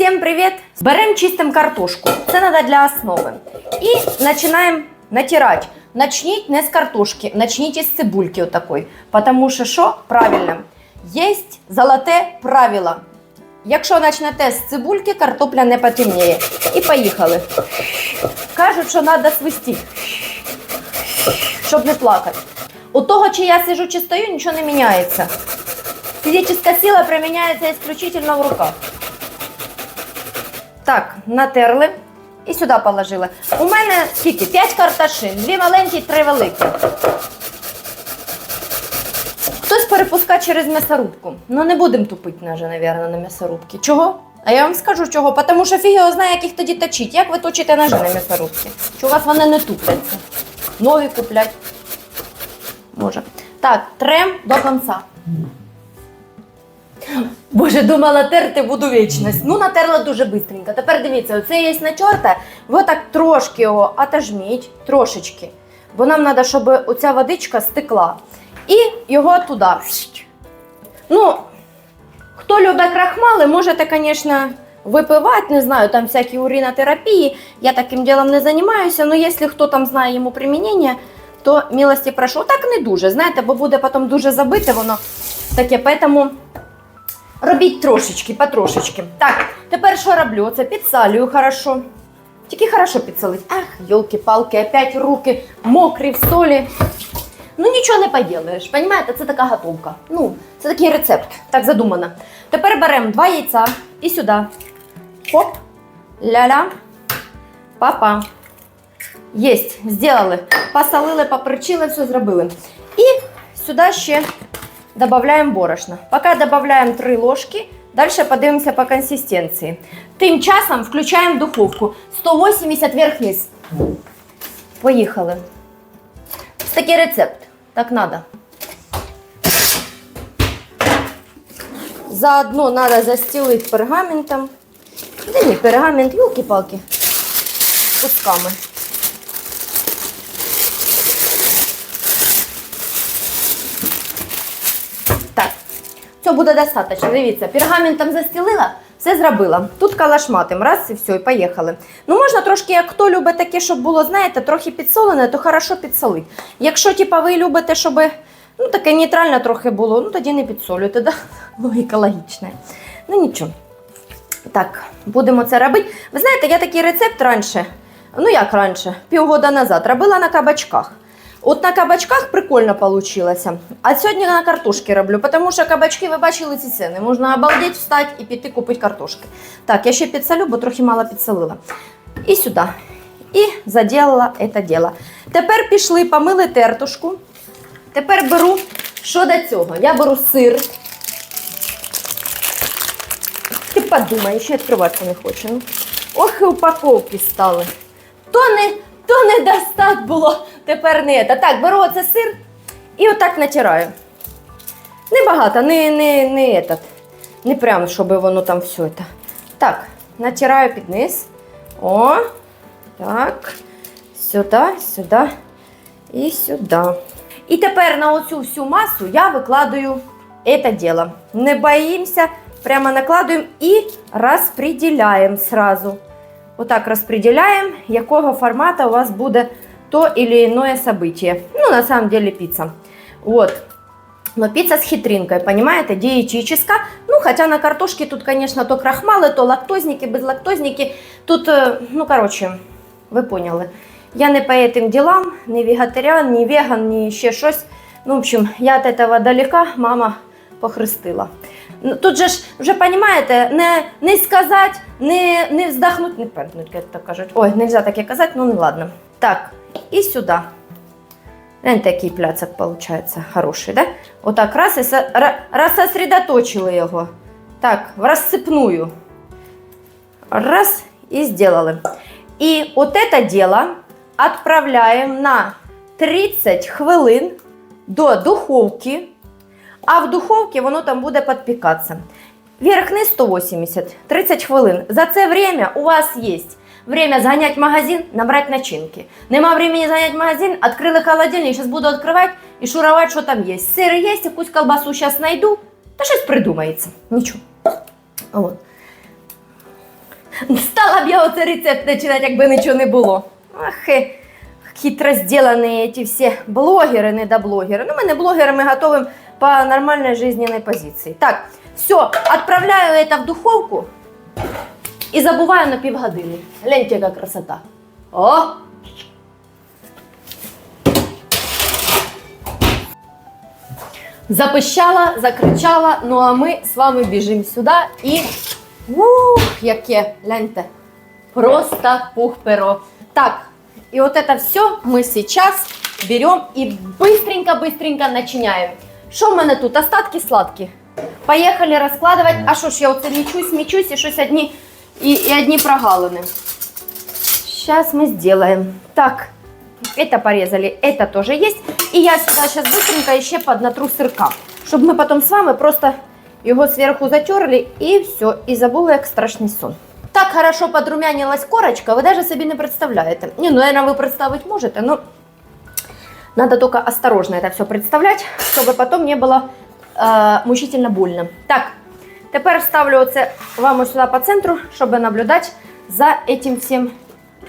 Всем привет! Берем чистим картошку. Це треба для основи. І починаємо натирати. Начніть не з картошки, начніть із цибульки отакої. Тому що що? Правильно. Є золоте правило. Якщо почнете з цибульки, картопля не потемніє. І поїхали. Кажуть, що треба свистіти, щоб не плакати. У того, чи я сижу, чи стою, нічого не міняється. Фізична сила приміняється исключительно в руках. Натерли і сюди положили. У мене скільки? 5 карташин, дві маленькі, три великі. Хтось перепускає через м'ясорубку. Ну не будемо тупити, мабуть, на м'ясорубці. Чого? А я вам скажу чого, тому що фіг знає, як їх тоді точить. Як ви точите ножи на м'ясорубці? Чи у вас вони не тупляться? Нові куплять. Може. Так, трем до кінця. Боже, думала, терти буду вічність. Ну, натерла дуже швидко. Тепер дивіться, оце є натерте, ви так трошки його отожміть, трошечки. Бо нам треба, щоб оця водичка стекла. І його туди. Ну, хто любить крахмали, можете, звісно, випивати, не знаю, там всякі уринотерапії. Я таким ділом не займаюся, але якщо хто там знає йому примінення, то милості прошу. Так не дуже, знаєте, бо буде потім дуже забите воно таке, поэтому робіть трошечки, потрошечки. Так, тепер що роблю? Оце підсалюю хорошо. Тільки хорошо підсолить. Ах, йолки-палки, опять руки мокрі в солі. Ну нічого не поділаєш, понімаєте, це така готовка. Ну, це такий рецепт, так задумано. Тепер беремо два яйця і сюди. Хоп, ля-ля, папа. Єсть, зробили. Посолили, поперчили, все зробили. І сюди ще додаємо борошно. Поки додаємо 3 ложки, далі подивимося по консистенції. Тим часом включаємо духовку 180 вверх-вниз. Поїхали. Ось такий рецепт. Так надо. Заодно надо застелить пергаментом. Да не пергамент, елки-палки. Кусками. Так, цього буде достатньо. Дивіться, пергаментом застелила, все зробила. Тут калашматим, раз і все, і поїхали. Ну, можна трошки, як хто любить таке, щоб було, знаєте, трохи підсолене, то хорошо підсолить. Якщо, типа, ви любите, щоб ну, таке нейтральне трохи було, ну тоді не підсолюйте, да? логіка логічна. Ну нічого. Так, будемо це робити. Ви знаєте, я такий рецепт раніше, ну як раніше, півгода назад, робила на кабачках. От на кабачках прикольно получилося. А сьогодні на картошки роблю, тому що кабачки, ви бачили ці ціни. Можна обалдеть, встати і піти купити картошки. Так, я ще підсолю, бо трохи мало підсолила. І сюди. І заділила це діло. Тепер пішли, помили тертушку. Тепер беру, що до цього? Я беру сир. Ти подумай, ще відкриватися не хочу. Ну. Ох, і упаковки стали. То не, то не достать було, тепер не це. Так, беру оце сир і отак натираю. Небагато, не, не, не, этот, не прям, щоб воно там все це. Так, натираю під низ. О, так. Сюди, сюди і сюди. І тепер на оцю всю масу я викладаю це діло. Не боїмося, прямо накладуємо і розподіляємо сразу. Отак розподіляємо, якого формату у вас буде то или иное событие. Ну, на самом деле пицца. Вот. Но пицца с хитринкой, понимаете, диетическая. Ну, хотя на картошке тут, конечно, то крахмалы, то лактозники, безлактозники. Тут, э, ну, короче, ви поняли. Я не по этим делам, не вегетаріан, не веган, ні ще щось. Ну, в общем, я от этого далека, мама похрестила. Ну, Тут же ж, вже розумієте, не, не сказати, не, не вздохнути, не перднуть, як то кажуть. Ой, нельзя таке казати, ну не ладно. Так, і сюди. Гляньте, який пляцок виходить хороший, да? Отак раз і со- ра- розсосредоточили його. Так, в розсипную. Раз і зробили. І от це діло відправляємо на 30 хвилин до духовки, а в духовці воно там буде підпікатися. Верх-низ 180, 30 хвилин. За це время у вас є время зганять в магазин, набрати начинки. Нема времени зганять в магазин, відкрили холодильник, зараз буду відкривати і шурувати, що там є. Сир є, якусь колбасу зараз знайду, та щось придумається. Нічого. От. Стала б я оце рецепт починати, якби нічого не було. Ах, і хитро зроблені ці всі блогери, недоблогери. Ну, ми не блогери, ми готовим по нормальной жизненной позиции. Так, все, отправляю это в духовку и забываю на півгодини. Гляньте, яка красота. О! Запищала, закричала, ну а ми з вами біжимо сюди і. Ух, яке, гляньте. Просто пух-перо. Так, и вот это все мы сейчас берем и быстренько-быстренько начиняем. Що в мене тут? Остатки сладкі. Поїхали розкладувати. А що ж я оце мічусь, мічусь і щось одні, і, і одні прогалини. Сейчас мы сделаем. Так, это порезали, это тоже есть. И я сюда сейчас быстренько еще поднатру сырка, чтобы мы потом с вами просто его сверху затерли и все, и забыла як страшный сон. Так хорошо подрумянилась корочка, вы даже себе не представляете. Не, ну, наверное, вы представить можете, но надо только осторожно это все представлять, чтобы потом не было э, мучительно больно. Так, тепер ставлю оце вам ось сюди по центру, щоб наблюдати за этим всім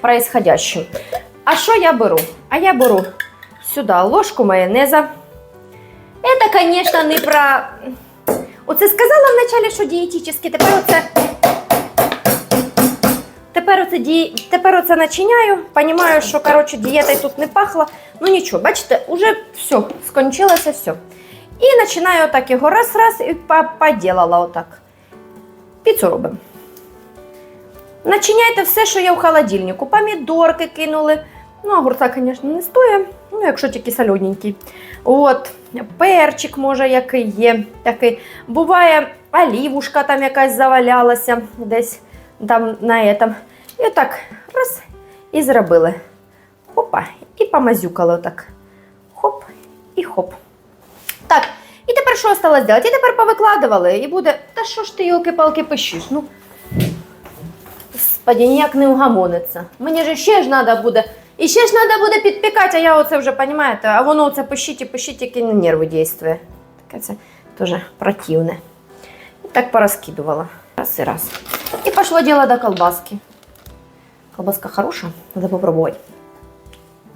происходящим. А що я беру? А я беру сюди ложку майонеза. Это, конечно, не про. Оце сказала вначале, що дієтичне, тепер оце. Тепер оце, ді... тепер оце начиняю. Понімаю, що коротше, дієтою тут не пахло. Ну нічого, бачите, уже все, скончилося все. І починаю отак його раз-раз і по- поділала отак. Піцу робимо. Начиняйте все, що є в холодильнику. Помідорки кинули. Ну, огурця, звісно, не стоїть, ну, якщо тільки солоденький. От, перчик, може, який є. Такий. Буває, олівушка там якась завалялася десь там на этом. І отак раз і зробили. Хопа, і помазюкали отак. Хоп і хоп. Так, і тепер що осталось зробити? І тепер повикладували, і буде. Та що ж ти, йолки-палки, пишеш? Ну, Господи, ніяк не угамониться. Мені ж ще ж треба буде. І ще ж треба буде підпікати, а я оце вже, розумієте, а воно оце пишіть і пишіть, яке на нерви дійствує. Таке це теж противне. І так порозкидувала. Раз і раз. І пішло діло до колбаски. Колбаска хороша, треба попробувати.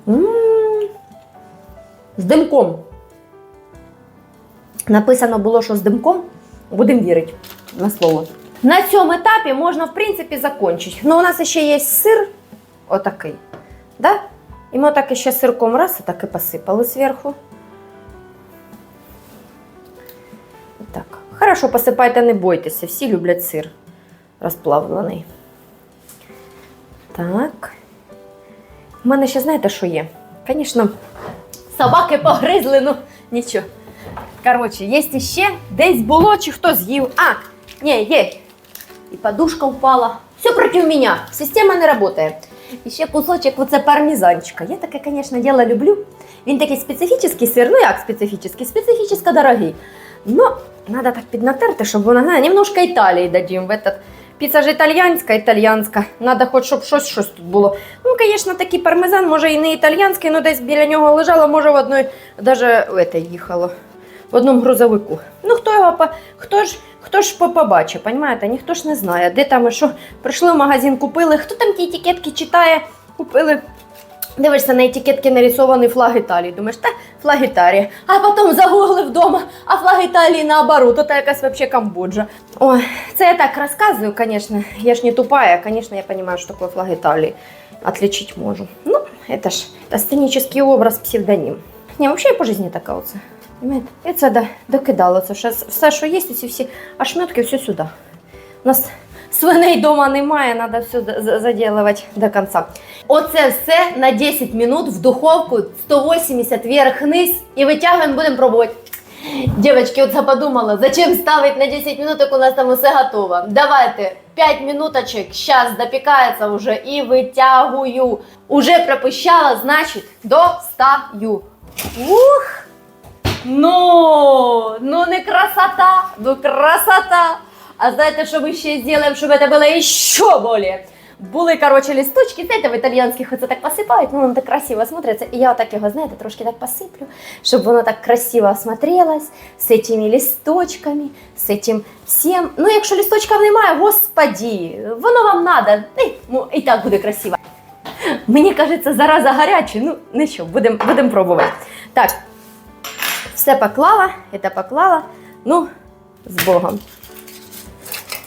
М-м-м. З димком. Написано було, що з димком. Будемо вірити на слово. На цьому етапі можна, в принципі, закінчити. Ну, у нас ще є сир, отакий. Да? І ми отак ще сирком раз, отак і посипали зверху. Так. Хорошо, посипайте, не бойтеся, всі люблять сир розплавлений. Так. У мене ще знаєте, що є? Звісно, собаки погризли, ну нічого. Коротше, є ще десь було, чи хто з'їв. А, ні, є. І подушка впала. Все проти мене. Система не працює. І ще кусочок оце пармезанчика. Я таке, звісно, діло люблю. Він такий специфічний сир. Ну як специфічний? Специфічно дорогий. Ну, треба так піднатерти, щоб вона, на, немножко Італії дадим в этот. Піца ж італьянська, італьянська. Надо хоч щоб щось, щось тут було. Ну, звісно, такий пармезан, може і не італьянський, але десь біля нього лежало, може в одної, даже в этой їхало. В одному грузовику. Ну, хто його хто ж, хто ж побачить, понімаєте? Ніхто ж не знає, де там що. Прийшли в магазин, купили, хто там ті етикетки читає, купили. Дивишся, на етикетки нарисований флаг Італії. Думаєш, та флаг Італії. А потім загуглив вдома, а флаг Італії наоборот, то якась взагалі Камбоджа. Ой, це я так розказую, звісно. Я ж не тупая, звісно, я розумію, що таке флаг Італії. Отличить можу. Ну, це ж це сценічний образ, псевдонім. Ні, взагалі по житті така оце. І це до- докидало. Це все, що є, ці всі ошметки, все сюди. У нас свиней вдома немає, треба все за- за- заділувати до кінця. Оце все на 10 минут в духовку 180 вверх-вниз і витягуємо, будемо пробувати. Девочки, от подумала, зачем ставить на 10 минут, як у нас там все готово. Давайте 5 минуточек, сейчас допікається уже і витягую. Уже пропищала, значить, достаю. Ух! Ну, ну не красота, ну красота. А знаете, что мы еще сделаем, чтобы это было еще более? були, коротше, лісточки, знаєте, в італіянських оце так посипають, ну воно так красиво смотриться. І я отак його, знаєте, трошки так посиплю, щоб воно так красиво смотрелось, з цими лісточками, з цим всім. Ну, якщо лісточків немає, господі, воно вам надо, Ей, ну, і так буде красиво. Мені кажеться, зараза гаряча, ну нічого, будемо будем пробувати. Так, все поклала, це поклала. Ну, з Богом.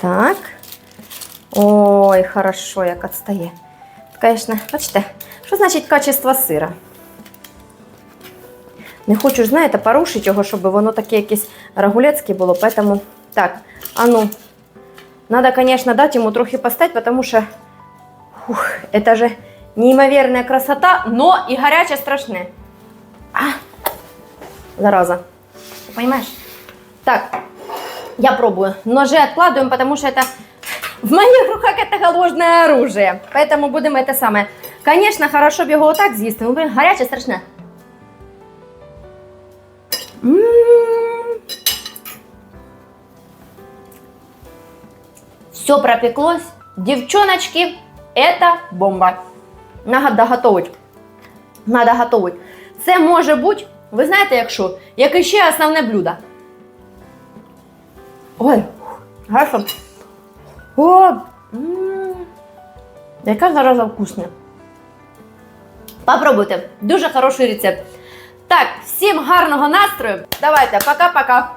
Так. Ой, хорошо, як відстає. Звісно, бачите, що значить качество сира? Не хочу, ж, знаєте, порушити його, щоб воно таке якесь рагулецьке було. Поэтому, так, а ну, надо, конечно, дать ему трохи постать, потому что, ух, это же неимоверная красота, но и горяче страшне. А, зараза. Ты понимаешь? Так, я пробую. Ножи откладываем, потому что это в моих руках это ложное оружие. Поэтому будем это самое. Конечно, хорошо б його отак з'їсти. Ну, блин, гаряче страшне. М. Все пропеклось. Девчоночки, это бомба. Надо готовить. Надо готовить. Це може бути, ви знаєте, якщо, як ще основне блюдо. Ой, гарно. О, яка зараза вкусна. Попробуйте. Дуже хороший рецепт. Так, всім гарного настрою. Давайте, пока-пока.